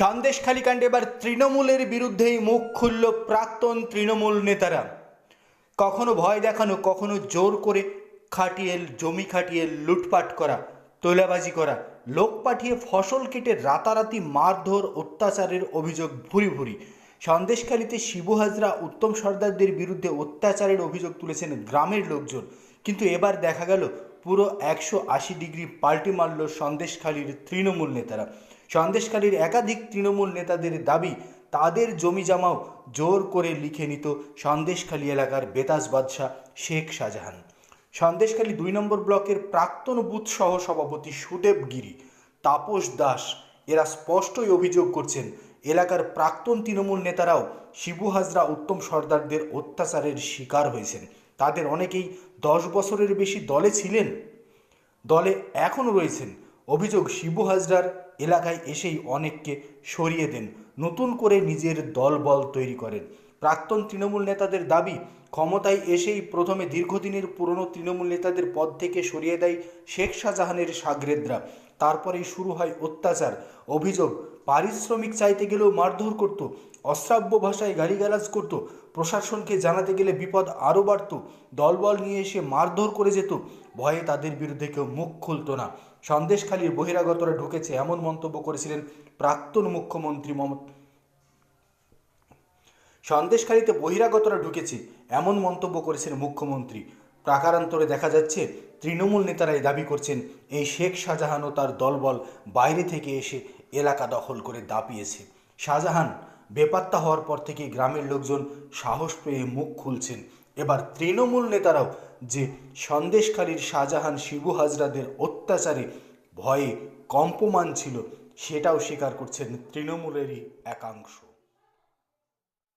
সন্দেশখালী কাণ্ডে এবার তৃণমূলের বিরুদ্ধেই মুখ খুলল প্রাক্তন তৃণমূল নেতারা। কখনো ভয় দেখানো, কখনো জোর করে খাটিয়ে, জমি খাটিয়ে, লুটপাট করা, তোলাবাজি করা, লোক পাঠিয়ে ফসল কেটে রাতারাতি মারধর, অত্যাচারের অভিযোগ ভুরি ভুরি। সন্দেশখালীতে শিবু হাজরা, উত্তম সর্দারদের বিরুদ্ধে অত্যাচারের অভিযোগ তুলেছেন গ্রামের লোকজন। কিন্তু এবার দেখা গেল, পুরো একশো আশি ডিগ্রি পাল্টি মারল সন্দেশখালীর তৃণমূল নেতারা। সন্দেশখালীর একাধিক তৃণমূল নেতাদের দাবি, তাদের জমি জমাও জোর করে লিখে নিত সন্দেশখালী এলাকার বেতাজ বাদশাহ শেখ শাহজাহান। সন্দেশখালী দুই নম্বর ব্লকের প্রাক্তন বুথ সহ সভাপতি সুদেব গিরি, তাপস দাস, এরা স্পষ্টই অভিযোগ করছেন, এলাকার প্রাক্তন তৃণমূল নেতারাও শিবু হাজরা উত্তম সর্দারদের অত্যাচারের শিকার হয়েছেন। তাদের অনেকেই দশ বছরের বেশি দলে ছিলেন। দলে এখনও রয়েছেন। অভিযোগ শিবু হাজরার এলাকায় এসেই অনেককে সরিয়ে দেন। নতুন করে নিজের দলবল তৈরি করেন। প্রাক্তন তৃণমূল নেতাদের দাবি, ক্ষমতায় এসেই প্রথমে দীর্ঘদিনের পুরনো তৃণমূল নেতাদের পদ থেকে সরিয়ে দেয় শেখ শাহজাহানের সাগরেদরা। তারপরেই শুরু হয় অত্যাচার। অভিযোগ পারিশ্রমিক চাইতে গেলেও মারধর করত, অশ্রাব্য ভাষায় গালিগালাজ করত, প্রশাসনকে জানাতে গেলে বিপদ আরও বাড়ত, দলবল নিয়ে এসে মারধর করে যেত, ভয়ে তাদের বিরুদ্ধে কেউ মুখ খুলত না। সন্দেশখালীর বহিরাগতরা ঢুকেছে এমন মন্তব্য করেছিলেন প্রাক্তন মুখ্যমন্ত্রী মমতা সন্দেশখালীতে বহিরাগতরা ঢুকেছে, এমন মন্তব্য করেছেন মুখ্যমন্ত্রী। প্রাকারান্তরে দেখা যাচ্ছে, তৃণমূল নেতারাই দাবি করছেন, এই শেখ শাহজাহান ও তার দলবল বাইরে থেকে এসে এলাকা দখল করে দাপিয়েছে। শাহজাহান বেপাত্তা হওয়ার পর থেকে গ্রামের লোকজন সাহস পেয়ে মুখ খুলছেন। এবার তৃণমূল নেতারাও যে সন্দেশকারীর শাহজাহান শিবু হাজরাদের অত্যাচারে ভয়ে কম্পমান ছিল, সেটাও স্বীকার করছেন তৃণমূলেরই একাংশ।